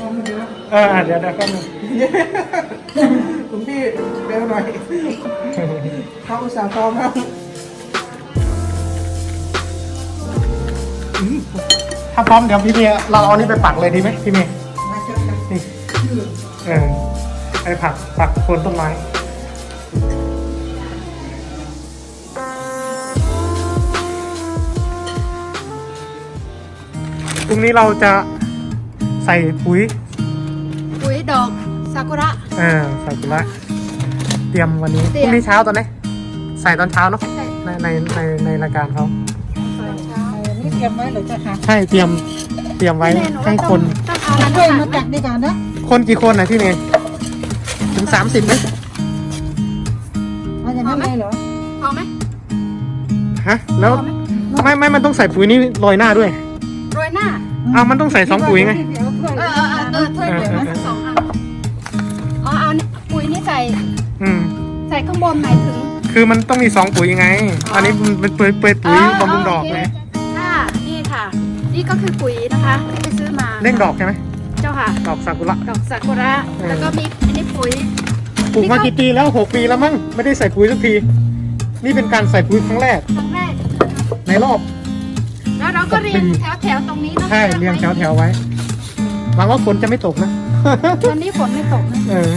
ลองมาดูนะเอออะเดี๋ยวเดี๋ยวก็นึงคุณพี่เร็วหน่อยเขาอุตส่าห์พร้อมแล้วถ้าพร้อมเดี๋ยวพี่เมย์เราเอานี่ไปปักเลยดีไหมพี่เมย์มาเจอกันนี่เออไปผักปักโคนต้นไม้พรุ่งนี้เราจะ ใส่ปุ๋ยปุ๋ยดอกซากุระเออใส่ปุ๋ยละเตรียมวันนี้เตพรียม รุ่งนี้เช้าตอนไหนใส่ตอนเช้าเนาะใช่ในในในในรายการเขาตอนเช้านี่เตรียมไว้หรือจะหาใช่เตรียมเตรียมไว้แน่นอนให้ว่าคนต้องต้องเอาร้านช่วยอาหารมาตักดีกว่านะคนกี่คนนะพี่เมย์ถึงสามสิบไหมเอาอย่างนั้นเลยเหรอพอไหมฮะ แล้วพอไหมไม่ไม่มันต้องใส่ปุ๋ยนี่โรยหน้าด้วย โรยหน้าอ้าวมันต้องใส่สองปุ๋ยไง เส่ข้างบนหมายถึงคือมันต้องมีสองปุ๋ยไง อันนี้มันเป็นปุ๋ยปุ๋ยปุ๋ยบำรุงดอกโเคไงค่ะนี่ค่ะ นี่ก็คือปุ๋ยนะคะที่ไปซื้อมาเร่งดอกใช่ไหมเจ้าค่ะ ดอกซากุระ ดอกซากุระเออแล้วก็มีอันนี้ปุ๋ยปลูกมากี่ปีแล้วหกปีแล้วมั้งไม่ได้ใส่ปุ๋ยสักที นี่เป็นการใส่ปุ๋ยครั้งแรก ครั้งแรก ในรอบแล้วเราก็เรียงแถวแถวๆตรงนี้นะใช่เรียงแถวแถวๆไว้หวังว่าฝนจะไม่ตกนะวันนี้ฝนไม่ตกนะเออ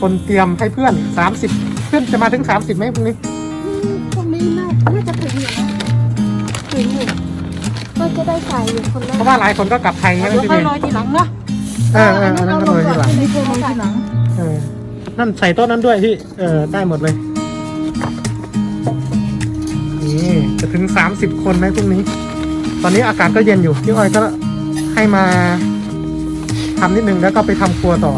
คนเตรียมให้เพื่อนสามสิบเพื่อนจะมาถึงสามสิบไหมพรุ่งนี้อืมพวกนี้น่าน่าจะถึงอยู่นะถึงอยู่ก็จะได้ใส่อยู่คนแรเพกราะว่าหลายคนก็กลับไทยใช่ไหมเดี๋ยวพี่ค่เมอยย์ลอยทีหลังเนาะเออเอออันนั้นก็โรยทีหลังไม่ใช่ลอยทีหลังเออนั่นใส่ต้นนั้นด้วยที่เออได้หมดเลยนี่จะถึงสามสิบคนไหมพรุ่งนี้ ตอนนี้อากาศก็เย็นอยู่พี่อ้อยก็ให้มาทำนิดนึงแล้วก็ไปทำครัวต่อ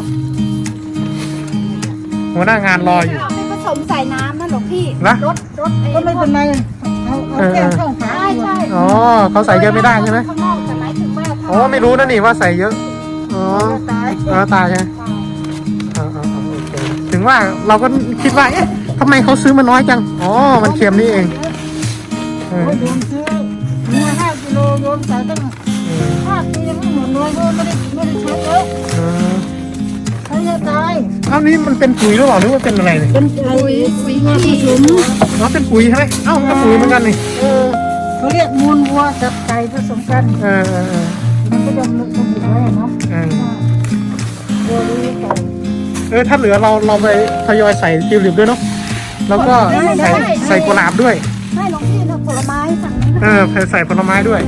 หัวหน้างานรออยู่เอาไปผสมใส่น้ำนะหลวงพี่นะ รถรถอ้ก็ไม่เป็นไรเอาเอาแก้วเข้าฝาใช่ใช่อ๋อเขาใส่เยอะไม่ได้ใช่ไหมข้างนอกแต่หมายถึงว่าอ๋อไม่รู้นะนี่ว่าใส่เยอะอ๋อตายเออตายใช่ไหมอ่าอ่าอ่าโอเคถึงว่าเราก็คิดว่าเอ๊ะทำไมเขาซื้อมาน้อยจังอ๋อมันเค็มนี่เองเออโอ้ยโยมซื้อเนื้อห้ากิโลโยมใส่ตั้งเออห้าปียังไม่หมดเลยเพราะไม่ได้ไม่ได้ใช้เยอะเออใช้เยอะตายอ้าวนี่มันเป็นปุ๋ยหรือเปล่าหรือว่าเป็นอะไรเนี่ยเป็นไอ้ปุ๋ยปุ๋ยงาผขี้สมอ๋อเป็นปุ๋ยใช่ไหมเอ้ามันก็ปุ๋ยเหมือนกันนี่เออเขาเรียกมูลวัวกับไก่ผสมกันเออเออเออมันก็จะระบุไว้อะเนาะเออวัวหรือไก่เออถ้าเหลือเราเราไปทยอยใส่ทิวลิปด้วยเนาะแล้วก็ใส่ใส่กุหลาบด้วยให้หลวงพี่นะผลไม้ฝั่งนี้นะเออใส่ผลไม้ด้วย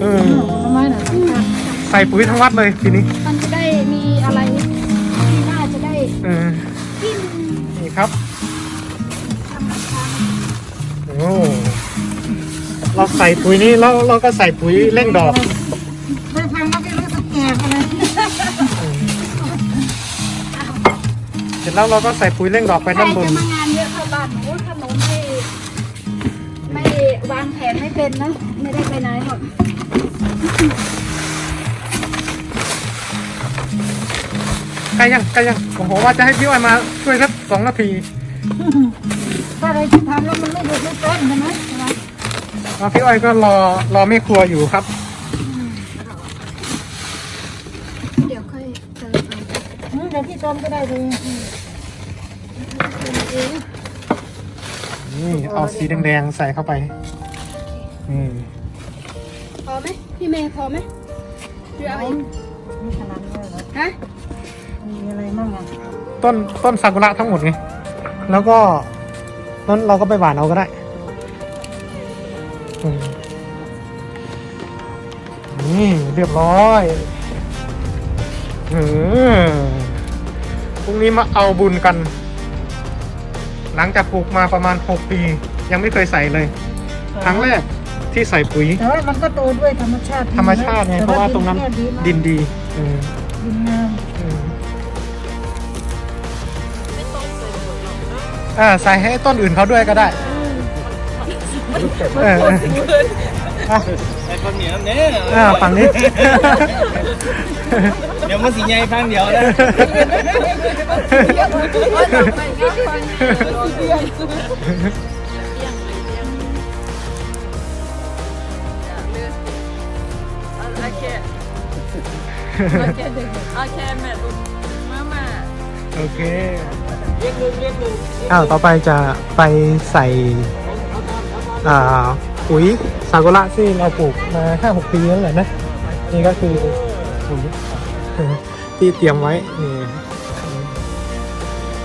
เออผลไม้น่ะใส่ปุ๋ยทั้งวัดเลยทีนี้มันจะ ครับธรรมชาติโอ้เราใส่ปุ๋ยนี้แล้วเราก็ใส่ปุ๋ยเร่งดอกไม่ฟังแล้วก็รู้สึกแก่อะไรเสร็จแล้วเราก็ใส่ปุ๋ยเร่งดอกไปใครด้านบนจะมางานเยอะเข้าบ้านหนูถ้าหนูไม่ไม่วางแผนไม่เป็นนะไม่ได้ไปไหนหรอก ใกล้ยังใกล้ยังโอ้โหว่าจะให้พี่อ้อยมาช่วยสักสองนาทีถ้าอะไรที่ทำแล้วมันไม่หยุดไม่เป็นใช่ไหมใช่ไหมแล้วพี่อ้อยก็รอรอแม่ครัวอยู่ครับ เดี๋ยวค่อยเติมเอาอืมเดี๋ยวพี่ต้มก็ได้เลยนี่เอาสีแดงๆใส่เข้าไปนี่พอไหมพี่เมย์พอไหมหรือเอาอีกนี่ขนาดนี้เลยเหรอฮะ มีอะไรบ้างอะต้นต้นซากุระทั้งหมดไง แล้วก็นั้นเราก็ไปหวานเอาก็ได้อืมนี่เรียบร้อยอืมพรุ่งนี้มาเอาบุญกัน หลังจากปลูกมาประมาณ 6 ปี ยังไม่เคยใส่เลย ครั้งแรกที่ใส่ปุ๋ย แต่ว่ามันก็โตด้วยธรรมชาติธรรมชาติไงเพราะว่าตรงนั้นเยดีมากดินดีเออ ดินงาม เอออ่าใส่ให้ต้นอื่นเขาด้วยก็ได้เออเอออะไอ้คนเหนียวเนี่ยอ่าฝั่งนี้ เดี๋ยวมันสีใหญ่ฟังเดียวนะอโอเคแม่ลูกมามาโอเค เรียกหนึ่งเรียกหนึ่งอ้าวต่อไปจะไปใส่อ่าปุ๋ยซากุระที่เราปลูกมาห้าหกปีแล้วแหละนะ นี่ก็คือปุ๋ยที่เตรียมไว้นี่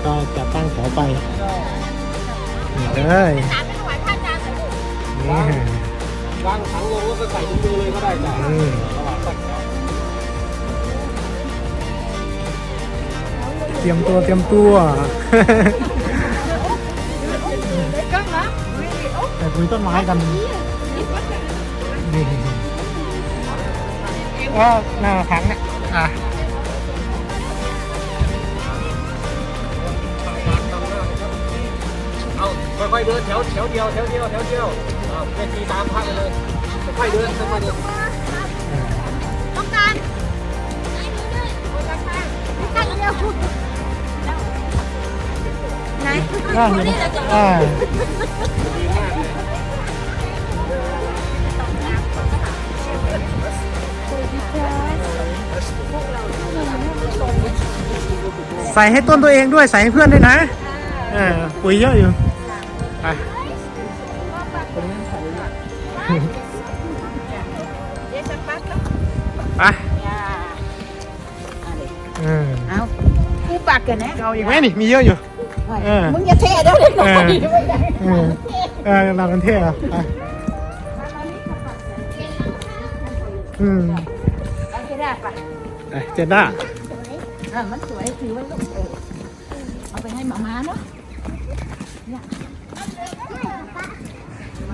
ก็จะตั้งเสาไปนี่เลยถามไปถวายพระอาจารย์หน่อยลูกนี่วางถังลงแล้วก็ใส่ถุงมือเลยก็ได้จ้ะ เตรียมตัวเตรียมตัวก็นะไปปุ๋ยต้นไม้กันนี่ก็หน้าถังเนี่ยอะเอาค่อยๆเดินแถวแถวเดียวแถวเดียวแถวเดียวเอาแม่ชีตามพักเลยค่อยๆเดินค่อยๆเดินต้องการไหนมีด้วยคนละข้างข้างเดียวไหน อ่าคนนี้แหละจะอ่าใส่ให้ต้นตัวเองด้วย ใส่ให้เพื่อนด้วยนะเออปุ๋ยเยอะอยู่ไปเดี๋ยวจะปัดแล้วไปอย่าเออเอากูปากกันนะเอาอีกไหมนี่มีเยอะอยู่ เออ มึงอย่าเทเดี๋ยวเด็กหน่อยเออเออเราเป็นเท่อะไปอืมเอาไปได้ปะไปเจนด้าเออมันสวยถือไว้ลูกเออเอาไปให้หมาม้าเนาะเนี่ย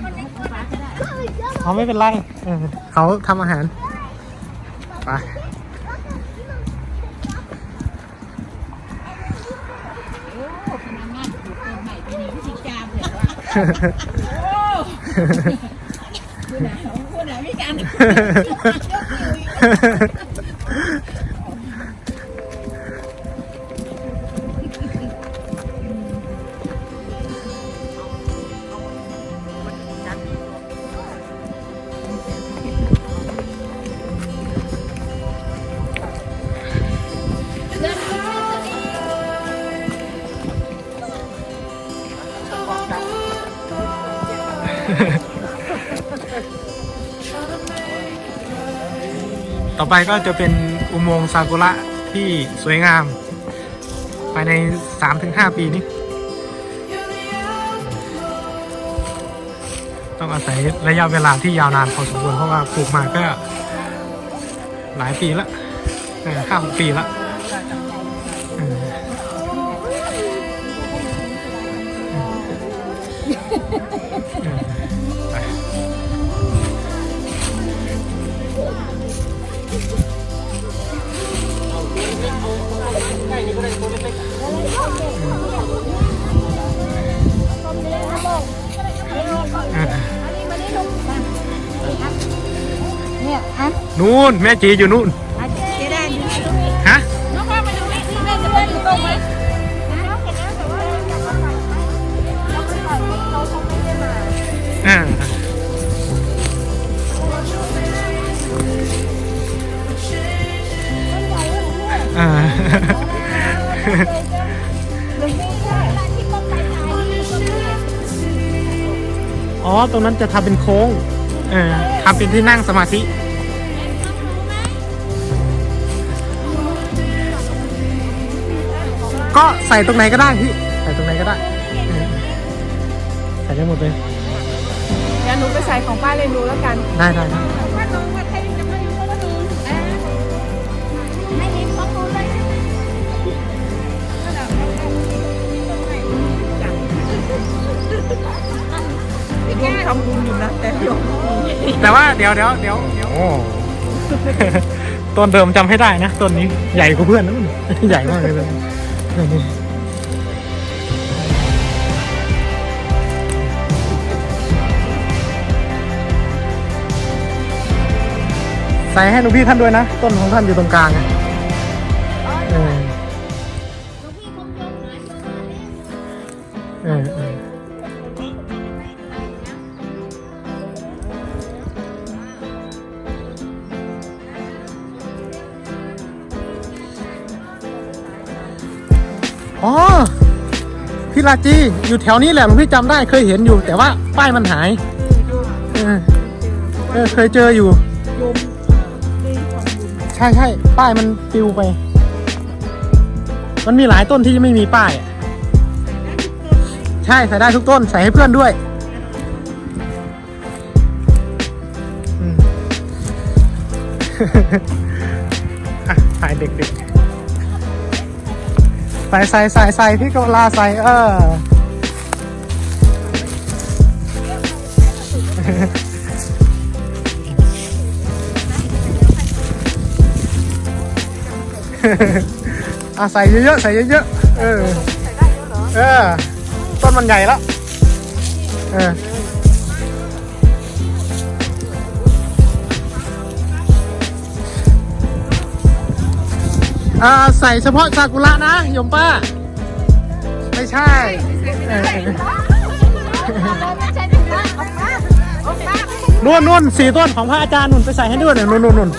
มันให้ป๊าป๊าก็ได้เขาไม่เป็นไรเออเขาทำอาหาร ไป โอ้พนักงานถูกเติมใหม่ปีนี้พิธีการ เลยว่าโอ้คุณไหนคุณไหนไม่กัน ไปก็จะเป็นอุโมงค์ซากุระที่สวยงาม ภายใน 3-5 ปีนี้ ต้องอาศัยระยะเวลาที่ยาวนานพอสมควรเพราะว่าปลูกมาก็ หลายปีละห้าหกปีละ นี่ยอะนู่นแม่จีอยู่นู่น ตรงนั้นจะทำเป็นโค้งเออทำเป็นที่นั่งสมาธิก็ใส่ตรงไหนก็ได้พี่ใส่ตรงไหนก็ได้เออใส่ได้หมดเลยงั้นหนูไปใส่ของป้าเรนดูแล้วกัน ได้ได้ได้ เดี๋ยวเดี๋ยวเดี๋ยวเดี๋ยวต้นเดิมจำให้ได้นะต้นนี้ใหญ่กว่าเพื่อนนะใหญ่มากเลยต้นนี้ใส่ให้หลวงพี่ท่านด้วยนะ ต้นของท่านอยู่ตรงกลางอะเออเออ ลาจีอยู่แถวนี้แหละหลวงพี่จำได้เคยเห็นอยู่ แต่ว่าป้ายมันหายเออเออเคยเจออยู่ ใช่ใช่ป้ายมันปลิวไป มันมีหลายต้นที่ไม่มีป้ายอะใช่ใส่ได้ทุกต้นใส่ให้เพื่อนด้วยอืม อะถ่ายเด็กๆ ใส่ใส่ใส่ใส่พี่กำลาใส่เออ อะใส่เยอะๆใส่เยอะๆเออ เออ ต้นมันใหญ่แล้ว เออ อ่าใส่เฉพาะซากุระนะโยมป้า ไม่ใช่เออนู่นนู่นสี่ต้นของพระอาจารย์นุ่นไปใส่ให้ด้วยหน่อยนู่นนู่นนู่น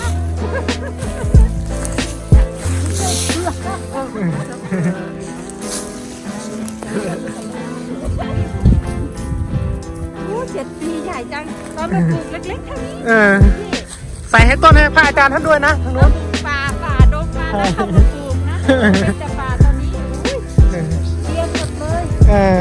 เจ็ดปีใหญ่จัง ตอนมันปลูกเล็กๆเท่านี้เออ ใส่ให้ต้นให้พระอาจารย์ท่านด้วยนะทางนู้น แล้วเข้ามาปลูกนะเป็นแต่ป่าตอนนี้อุ้ยเรียนหมดเลยเออ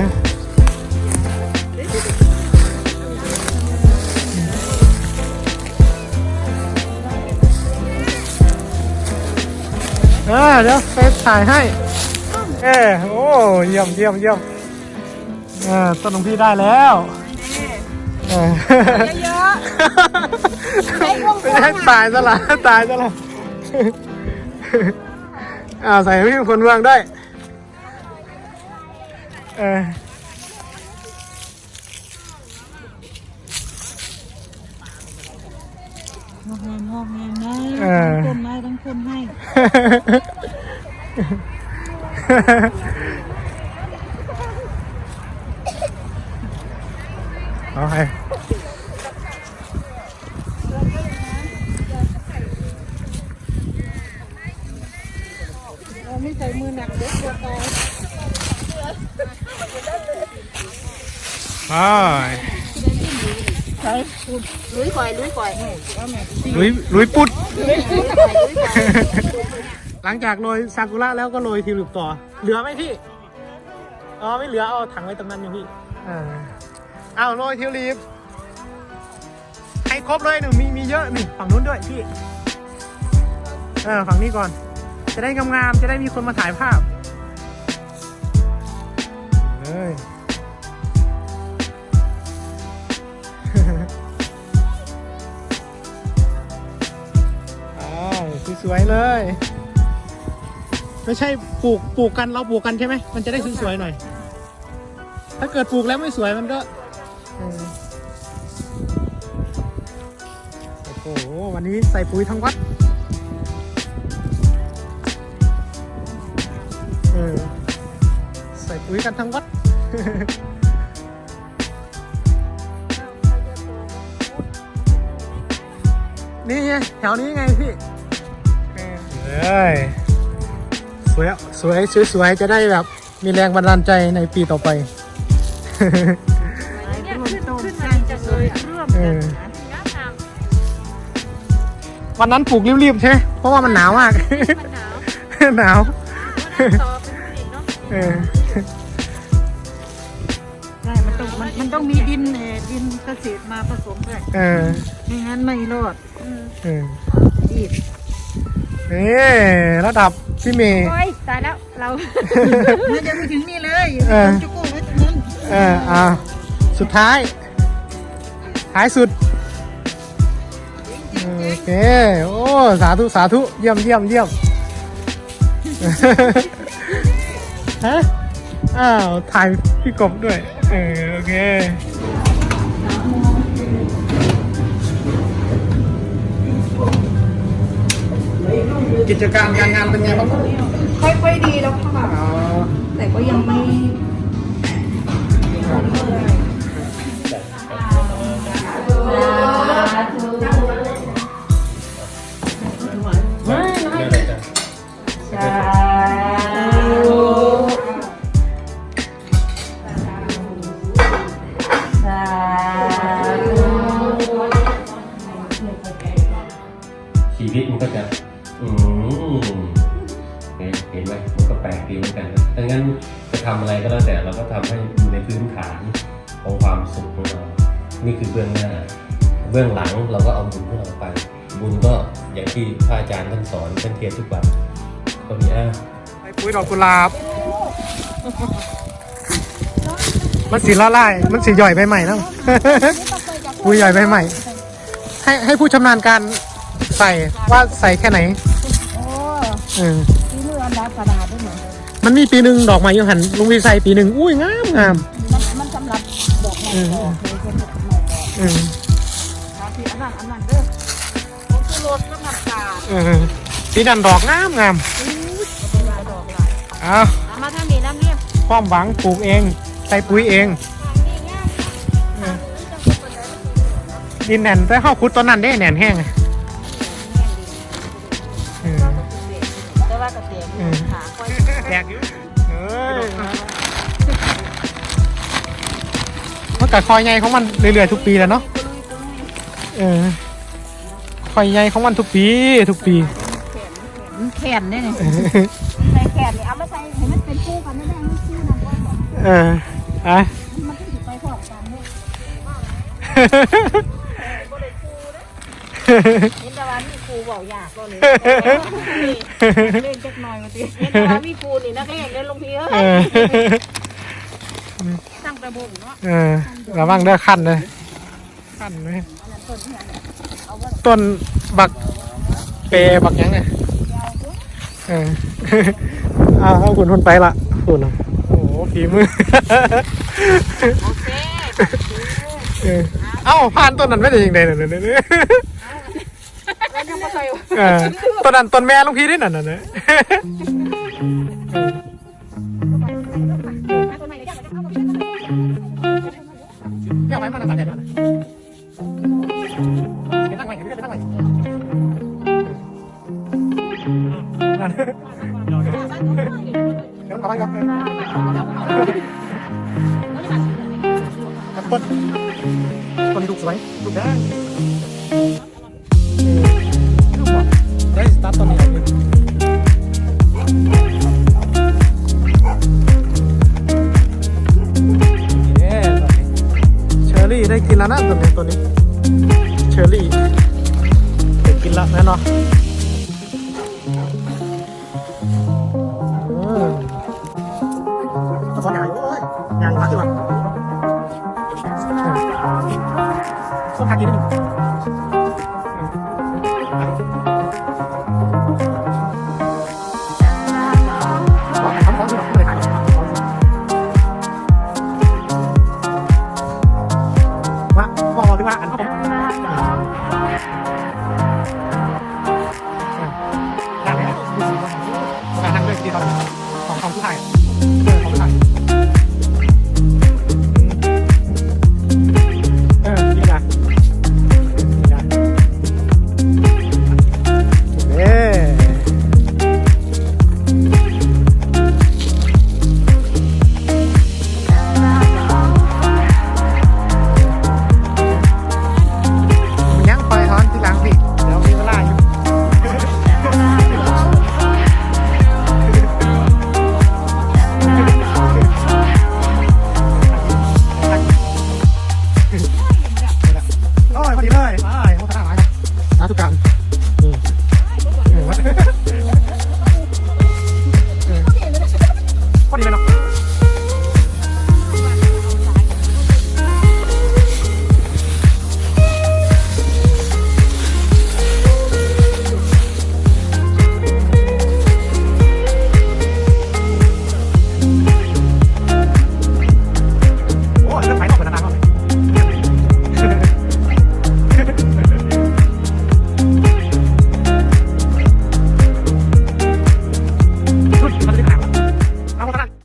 เออเดี๋ยวไปถ่ายให้ เออโอ้เยี่ยมเยี่ยมเยี่ยมเออต้นของพี่ได้แล้วเออเยอะไม่ได้ตายซะละตายซะละ อ่าใส่พี่ผลเมืองได้วยเอองอกงามงอกงามนะเออต้นไม้ทั้งคนให้ เอาให้ เราไม่ใส่มือหนักเด็กตัวตาย ไปใส่ลุยข่อยลุยข่อยลุยลุยปุด หลังจากโรยซากุระแล้วก็โรยทิวลิปต่อ เหลือไหมพี่ อ๋อไม่เหลือเอาถังไว้ตรงนั้นอยู่พี่อ่าเอาโรยทิวลิปให้ครบเลยหนึ่งมีมีเยอะนี่ฝั่งนู้นด้วยพี่เออฝั่งนี้ก่อน จะได้งามๆจะได้มีคนมาถ่ายภาพเลย สวยๆเลย ไม่ใช่ปลูกปลูกกันเราปลูกกันใช่ไหมมันจะได้สวยๆหน่อย ถ้าเกิดปลูกแล้วไม่สวยมันก็เออโอ้โหวันนี้ใส่ปุ๋ยทั้งวัดเออใส่ปุ๋ยกันทั้งวัด นี่ไงแถวนี้ไงพี่ เลยสวยสวยสวยสวยจะได้แบบ มีแรงบันดาลใจในปีต่อไปเนี่ยขึ้นขึ้นมาจะเลยร่วมกันนะวันนั้นปลูกรีบๆใช่ไหมเพราะว่ามันหนาวมากหนาวใช่มันต้องมันมันต้องมีดินเอดินเกษตรมาผสมด้วยเออไม่งั้นไม่รอดเออดีด นี่ระดับพี่เมย์โอ้ยตายแล้วเรามันยังไม่ถึงนี่เลยเออ จุกุไว้ตรงนั้นเอออ่าสุดท้าย ท้ายสุด โอเค โอ้ สาธุ สาธุ เยี่ยมเยี่ยมเยี่ยม ฮะ อ้าว ถ่ายพี่กบด้วย เออ โอเค กิจการการงานเป็นไงบ้างค่อยๆดีแล้วค่ะอ๋อแต่ก็ยังไม่ อย่างที่พระอาจารย์ท่านสอนท่านเทียนทุกวันก็มีอะใส่ปุ๋ยดอกกุหลาบ มันสีละลาย มันสีย่อยใบใหม่แล้ว ปุ๋ยใหญ่ใบใหม่ ให้ให้ผู้ชำนาญการใส่ว่าใส่แค่ไหนโอ้เออที่เรืออันดับกระดาษด้วยเหรอมันมีปีหนึ่งดอกไม้ยูหันลุงวีใส่ปีหนึ่งอุ้ยงามงามมันมันสำหรับบอกหมอกบอกเลยคนบอกหมอกบอกเออหาที่อันนั้นอันนั้น เออปีนันดอกงามงามเป็นลายดอกลายเอาเอามาทางนี้น้ำเนี่ยความหวังปลูกเอง ใส่ปุ๋ยเองเออดินแหน่นแต่ข้าวคุดต้นนั้นได้แหน่นแห้งไงเออแต่ว่ากระเตียงขาค่อยแตกอยู่เอ้ยมันกัดคอยใหญ่ของมันเรื่อยๆทุกปีแหล้วเนาะเออค อยใหญ่ของมันทุกปี ทุกปีแขนได้เนี่ยใส่แขนนี่เอามาใส่ให้มันเป็นคู่กันไม่ได้มันคู่นั่นก็บอกเอออะ มันต้องอยู่ไปพร้อมกันเนี่ยเห็นแต่ว่ามีครูบอกยากก็เลยเล่นจักหน่อยมาติเห็นแต่ว่ามีครูนี่นักเรียนเล่นลงพีเอ้เอยอตั้งแต่บุญเนาะเออระวังเด้อขั้นเลยขั้นเลยต้น บักเปรบักหยังไงเออเอาเอาคุณคนไปละคุณน่ะโอ้โหฝีมือโอเคเออเอ้าผ่านต้นนั้นไม่ได้ยังไงเนี่ยเนี่ยเนี่ยแล้วยังมาใส่เออต้นนั้นต้นแม่ลุงพี่ด้วยนั่นน่ะเนี่ยเดี๋ยวไว้มันตัดเดี๋ยวนะเดี๋ย ได้